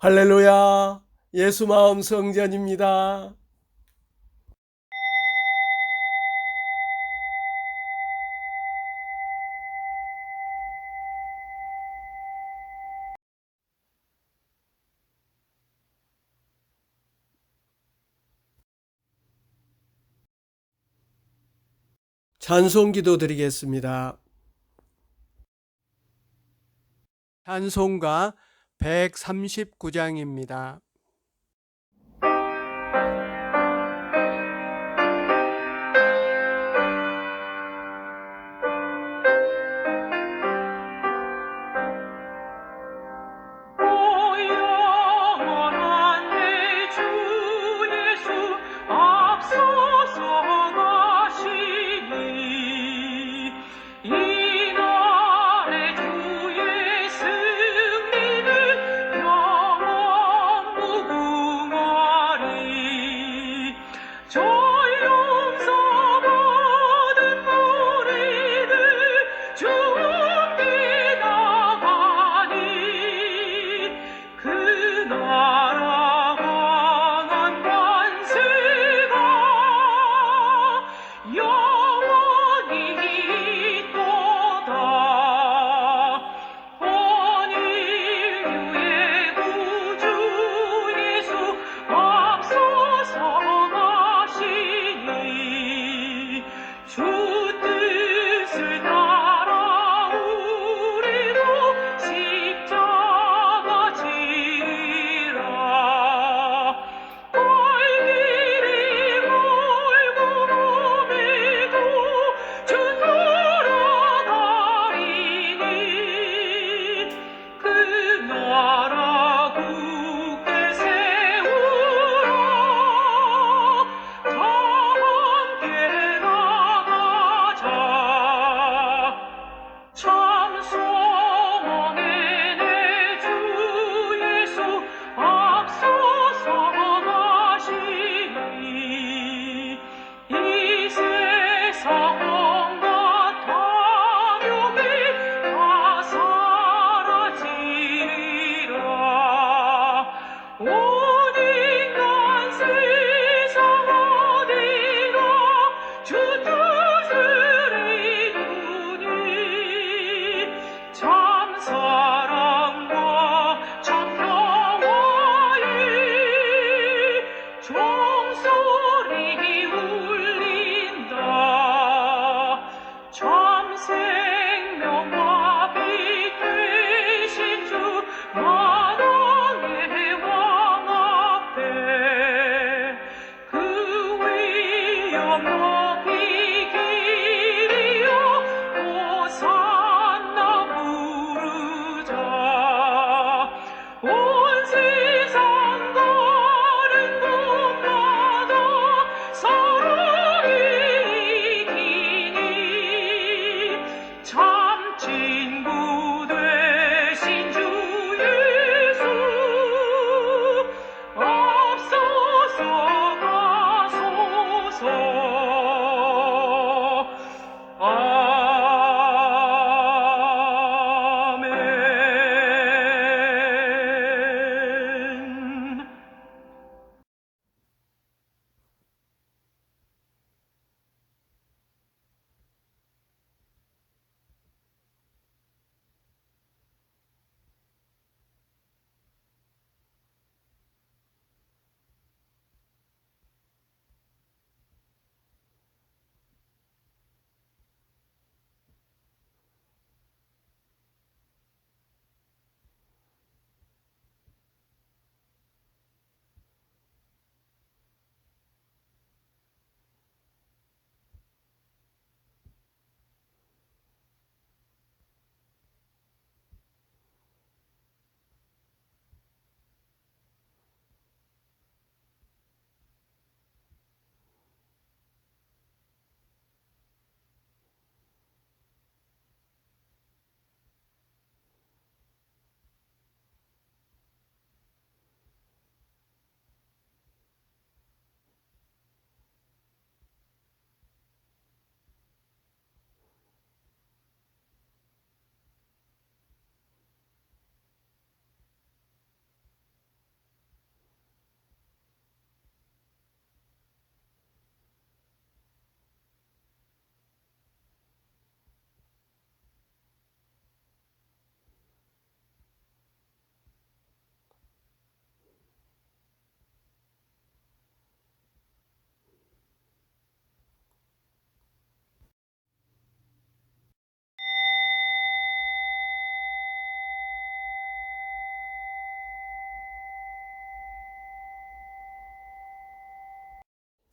할렐루야! 예수 마음 성전입니다. 찬송 기도 드리겠습니다. 찬송가 139장입니다.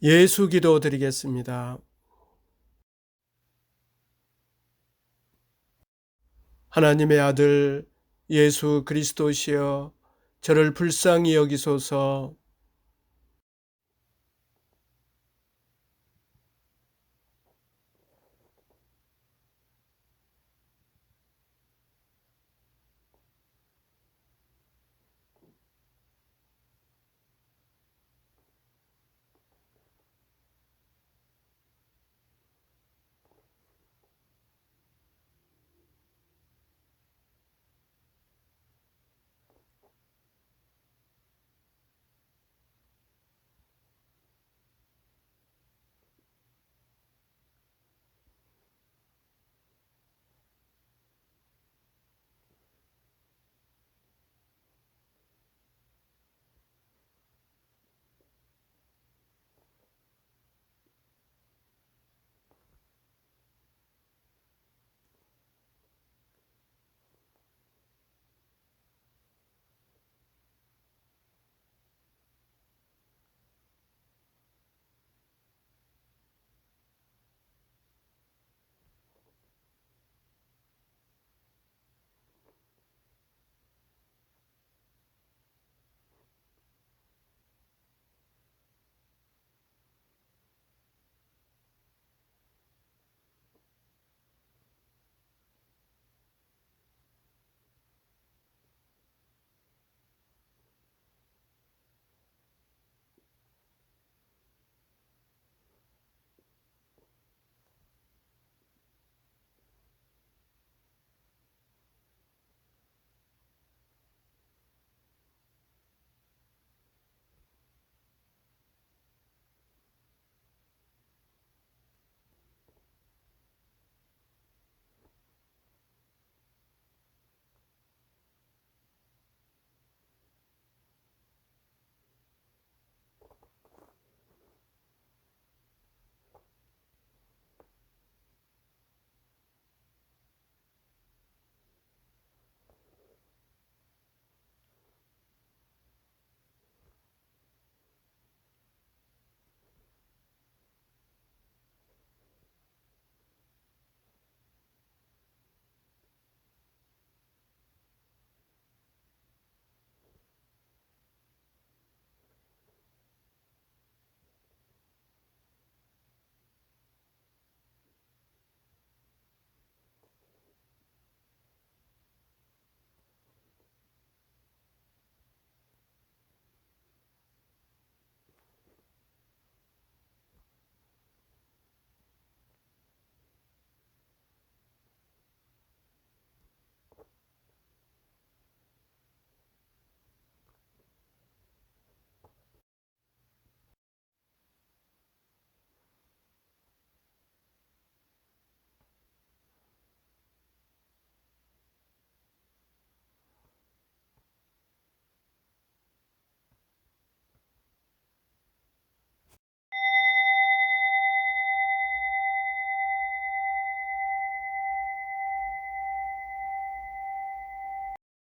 예수 기도 드리겠습니다. 하나님의 아들 예수 그리스도시여 저를 불쌍히 여기소서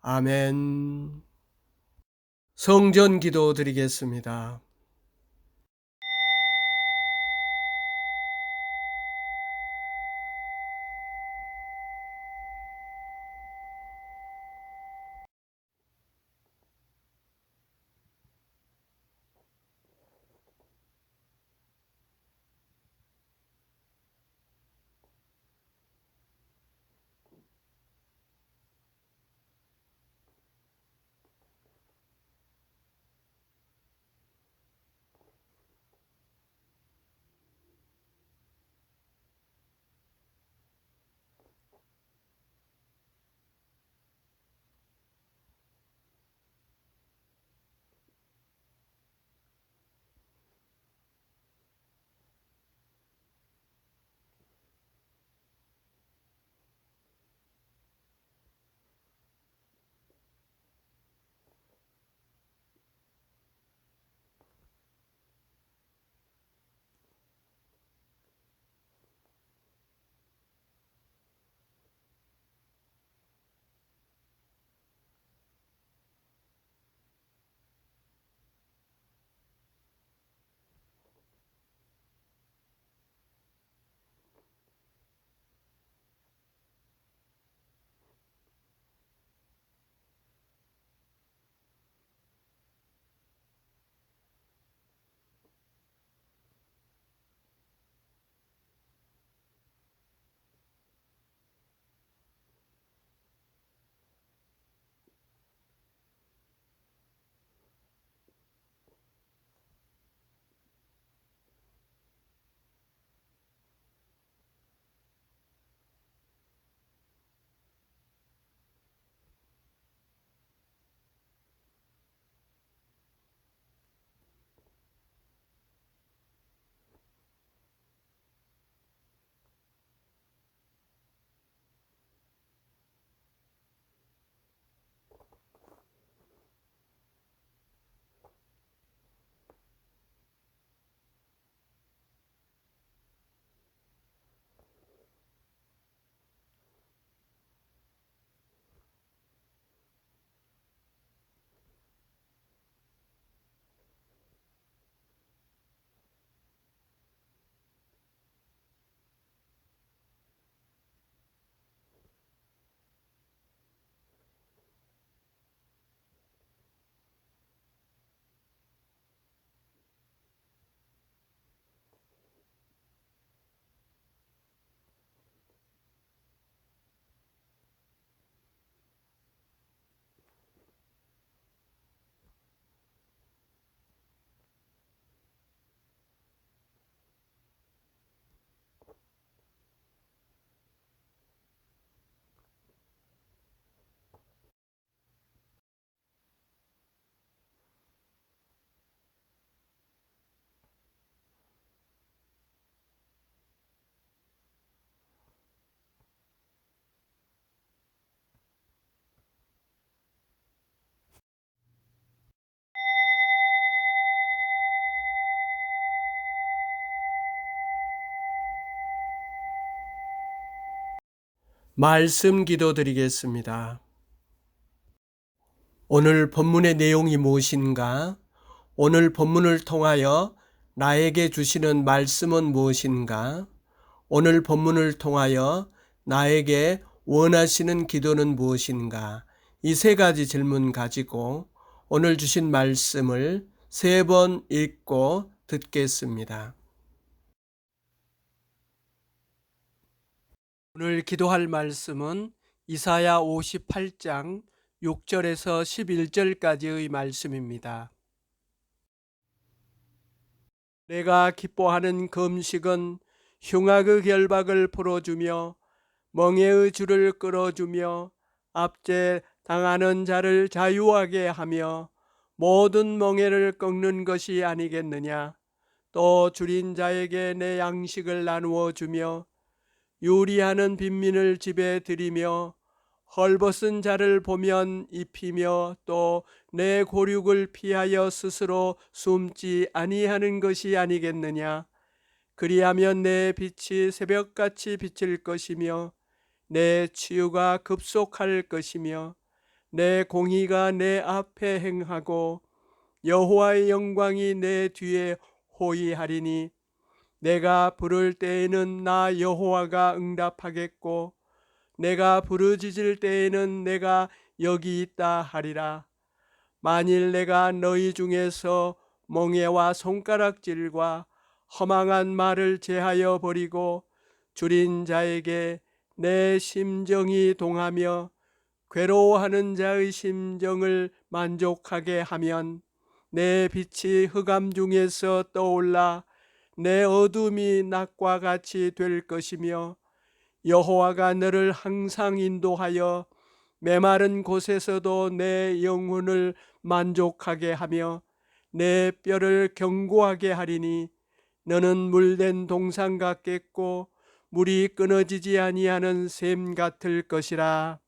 아멘. 성전 기도 드리겠습니다. 말씀 기도 드리겠습니다. 오늘 본문의 내용이 무엇인가? 오늘 본문을 통하여 나에게 주시는 말씀은 무엇인가? 오늘 본문을 통하여 나에게 원하시는 기도는 무엇인가? 이 세 가지 질문 가지고 오늘 주신 말씀을 세 번 읽고 듣겠습니다. 오늘 기도할 말씀은 이사야 58장 6절에서 11절까지의 말씀입니다. 내가 기뻐하는 금식은 흉악의 결박을 풀어주며 멍에의 줄을 끌어주며 압제 당하는 자를 자유하게 하며 모든 멍에를 꺾는 것이 아니겠느냐 또 줄인 자에게 내 양식을 나누어 주며 요리하는 빈민을 집에 들이며 헐벗은 자를 보면 입히며 또 내 고륙을 피하여 스스로 숨지 아니하는 것이 아니겠느냐? 그리하면 내 빛이 새벽같이 비칠 것이며 내 치유가 급속할 것이며 내 공의가 내 앞에 행하고 여호와의 영광이 내 뒤에 호위하리니 내가 부를 때에는 나 여호와가 응답하겠고 내가 부르짖을 때에는 내가 여기 있다 하리라. 만일 내가 너희 중에서 멍에와 손가락질과 허망한 말을 제하여 버리고 줄인 자에게 내 심정이 동하며 괴로워하는 자의 심정을 만족하게 하면 내 빛이 흑암 중에서 떠올라 내 어둠이 낮과 같이 될 것이며 여호와가 너를 항상 인도하여 메마른 곳에서도 내 영혼을 만족하게 하며 내 뼈를 견고하게 하리니 너는 물된 동상 같겠고 물이 끊어지지 아니하는 샘 같을 것이라.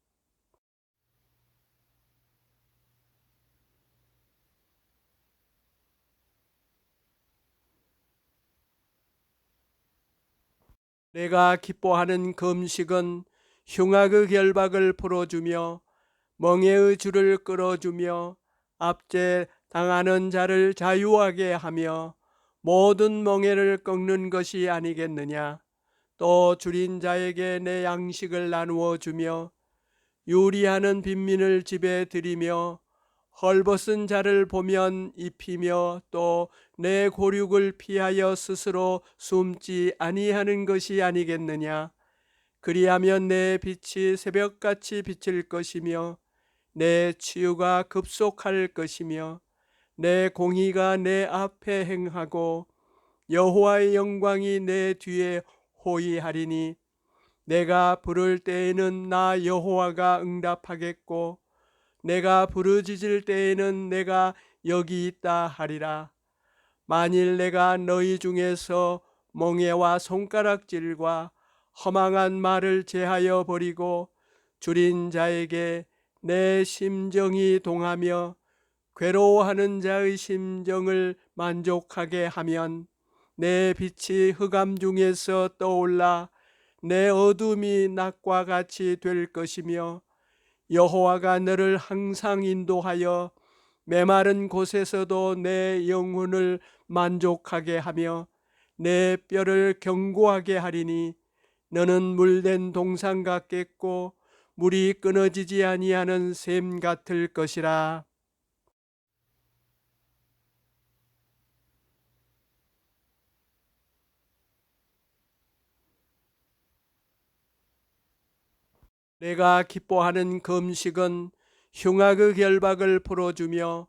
내가 기뻐하는 금식은 흉악의 결박을 풀어주며 멍에의 줄을 끌어주며 압제 당하는 자를 자유하게 하며 모든 멍에를 꺾는 것이 아니겠느냐? 또 줄인 자에게 내 양식을 나누어 주며 요리하는 빈민을 집에 들이며 헐벗은 자를 보면 입히며 또 내 고륙을 피하여 스스로 숨지 아니하는 것이 아니겠느냐? 그리하면 내 빛이 새벽같이 비칠 것이며 내 치유가 급속할 것이며 내 공의가 내 앞에 행하고 여호와의 영광이 내 뒤에 호위하리니 내가 부를 때에는 나 여호와가 응답하겠고 내가 부르짖을 때에는 내가 여기 있다 하리라 만일 내가 너희 중에서 멍에와 손가락질과 허망한 말을 제하여 버리고 줄인 자에게 내 심정이 동하며 괴로워하는 자의 심정을 만족하게 하면 내 빛이 흑암 중에서 떠올라 내 어둠이 낮과 같이 될 것이며 여호와가 너를 항상 인도하여 메마른 곳에서도 내 영혼을 만족하게 하며 내 뼈를 견고하게 하리니 너는 물된 동상 같겠고 물이 끊어지지 아니하는 샘 같을 것이라. 내가 기뻐하는 금식은 흉악의 결박을 풀어주며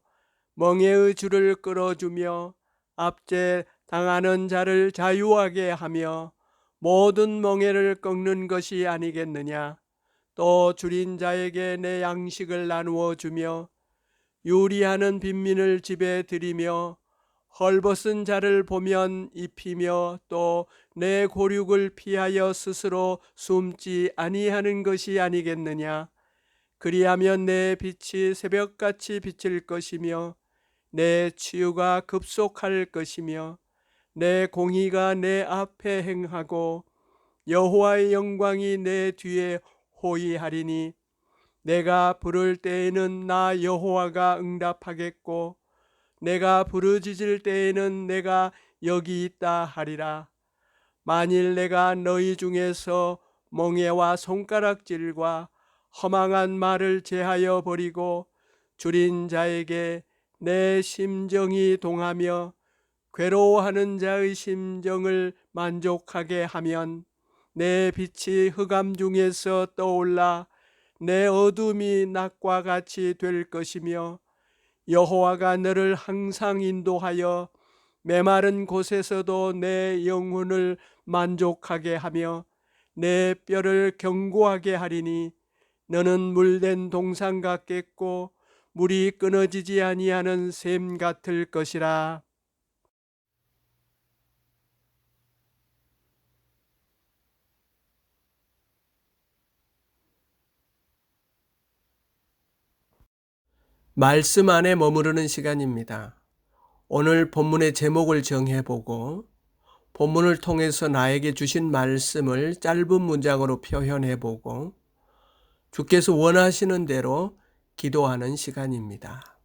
멍에의 줄을 끌어주며 압제 당하는 자를 자유하게 하며 모든 멍에를 꺾는 것이 아니겠느냐? 또 줄인 자에게 내 양식을 나누어 주며 요리하는 빈민을 집에 들이며 헐벗은 자를 보면 입히며 또 내 고륙을 피하여 스스로 숨지 아니하는 것이 아니겠느냐 그리하면 내 빛이 새벽같이 비칠 것이며 내 치유가 급속할 것이며 내 공의가 내 앞에 행하고 여호와의 영광이 내 뒤에 호의하리니 내가 부를 때에는 나 여호와가 응답하겠고 내가 부르짖을 때에는 내가 여기 있다 하리라. 만일 내가 너희 중에서 멍에와 손가락질과 허망한 말을 제하여 버리고 줄인 자에게 내 심정이 동하며 괴로워하는 자의 심정을 만족하게 하면 내 빛이 흑암 중에서 떠올라 내 어둠이 낮과 같이 될 것이며 여호와가 너를 항상 인도하여 메마른 곳에서도 내 영혼을 만족하게 하며 내 뼈를 견고하게 하리니 너는 물된 동상 같겠고 물이 끊어지지 아니하는 샘 같을 것이라. 말씀 안에 머무르는 시간입니다. 오늘 본문의 제목을 정해보고 본문을 통해서 나에게 주신 말씀을 짧은 문장으로 표현해보고 주께서 원하시는 대로 기도하는 시간입니다.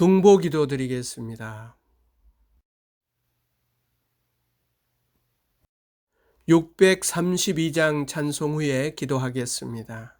중보 기도 드리겠습니다. 632장 찬송 후에 기도하겠습니다.